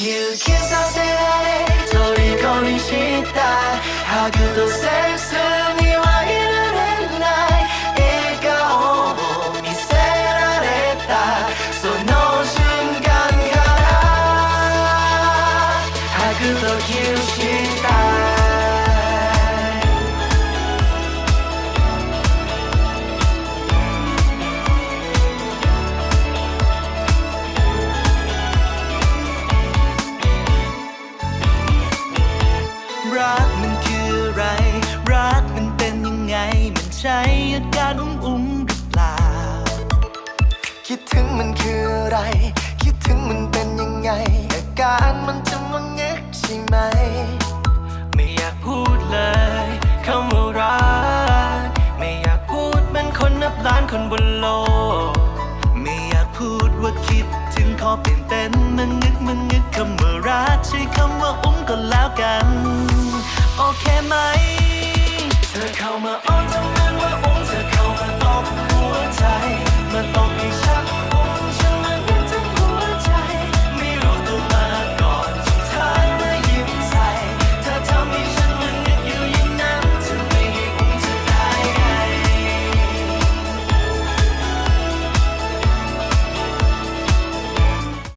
吸収させられ込みした。ハグとセックスにはいられない笑顔を見せられた。その瞬間から。ハグと吸収 รักมันคืออะไร รักมันเป็นยังไง มันใช่อาการอุ้มอุ้มๆหรือเปล่า คิดถึงมันคืออะไร คิดถึงมันเป็นยังไง อาการมันจะมังเงกใช่ไหม ไม่อยากพูดเลยคำว่ารัก ไม่อยากพูดเป็นคนนับล้านคนบนโลก ไม่อยากพูดว่าคิดถึงขอเปลี่ยนเป็นมันนึกมันนึกคำว่ารัก แล้วกัน โอเคไหม เธอเข้ามาอ้อ